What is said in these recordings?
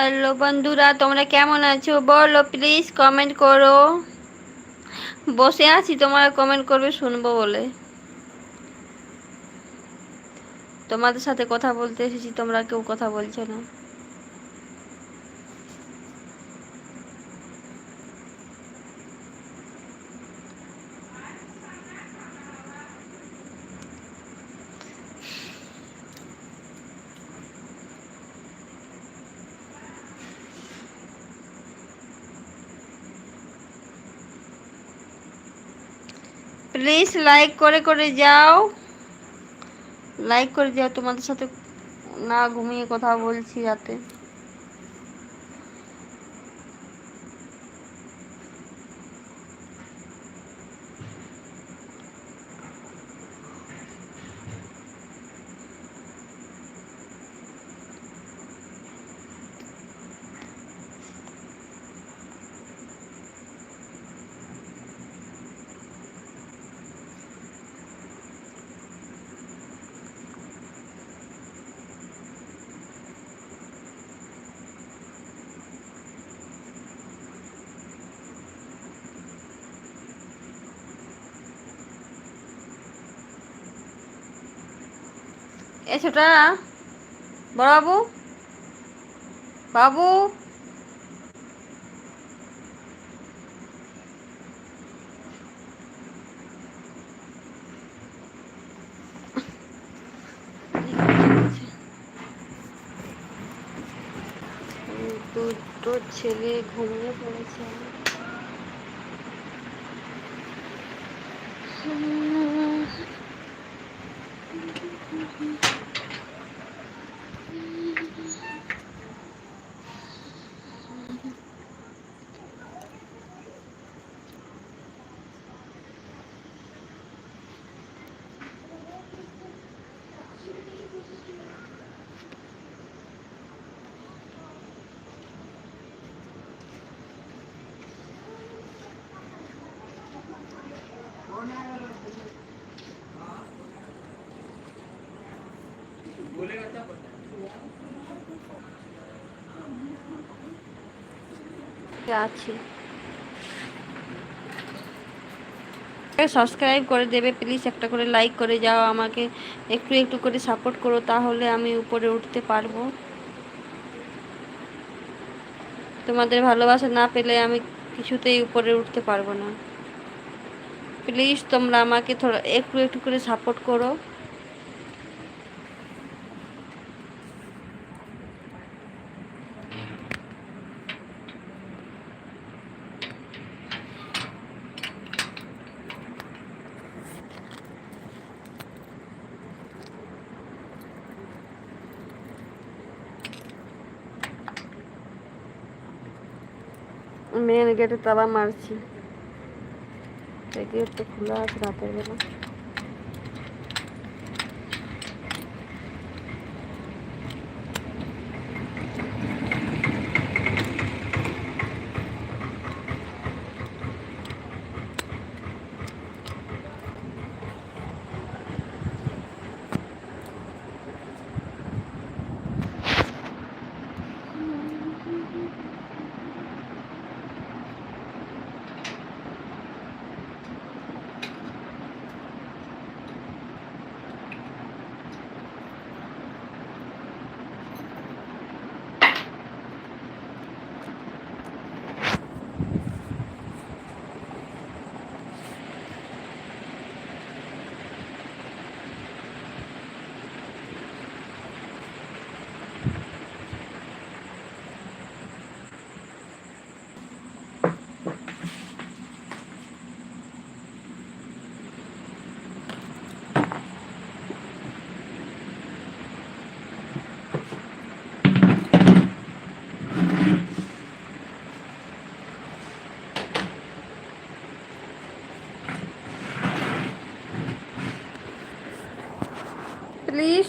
Hello বন্ধুরা, তোমরা কেমন আছো? বলো প্লিজ কমেন্ট করো। বসে আছি, তোমরা কমেন্ট করবে, শুনব বলে। তোমাদের সাথে কথা বলতে এসেছি, তোমরা কেউ কথা বলছো না। প্লিজ লাইক করে করে যাও। লাইক করে যাও, তোমাদের সাথে না ঘুমিয়ে কথা বলছি রাতে। এ ছোটা বড় বাবু বাবু। দুটো ছেলে ঘুমিয়ে পড়েছে। সাবস্ক্রাইব করে দেবে প্লিজ একটা করে লাইক করে যাও, আমাকে একটু একটু করে সাপোর্ট করো, তাহলে আমি উপরে উঠতে পারব। তোমাদের ভালোবাসা না পেলে আমি কিছুতেই উপরে উঠতে পারব না। প্লিজ তোমরা আমাকে থোড়া একটু একটু করে সাপোর্ট করো। মেন গেটে তালা মারছি। গেট তো খোলা আছে রাতের বেলা। প্লিজ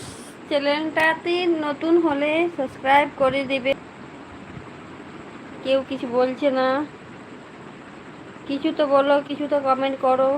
চ্যানেলটাতে নতুন হলে সাবস্ক্রাইব করে দেবে। কেউ কিছু বলছে না। কিছু তো বলো, কিছু তো কমেন্ট করো।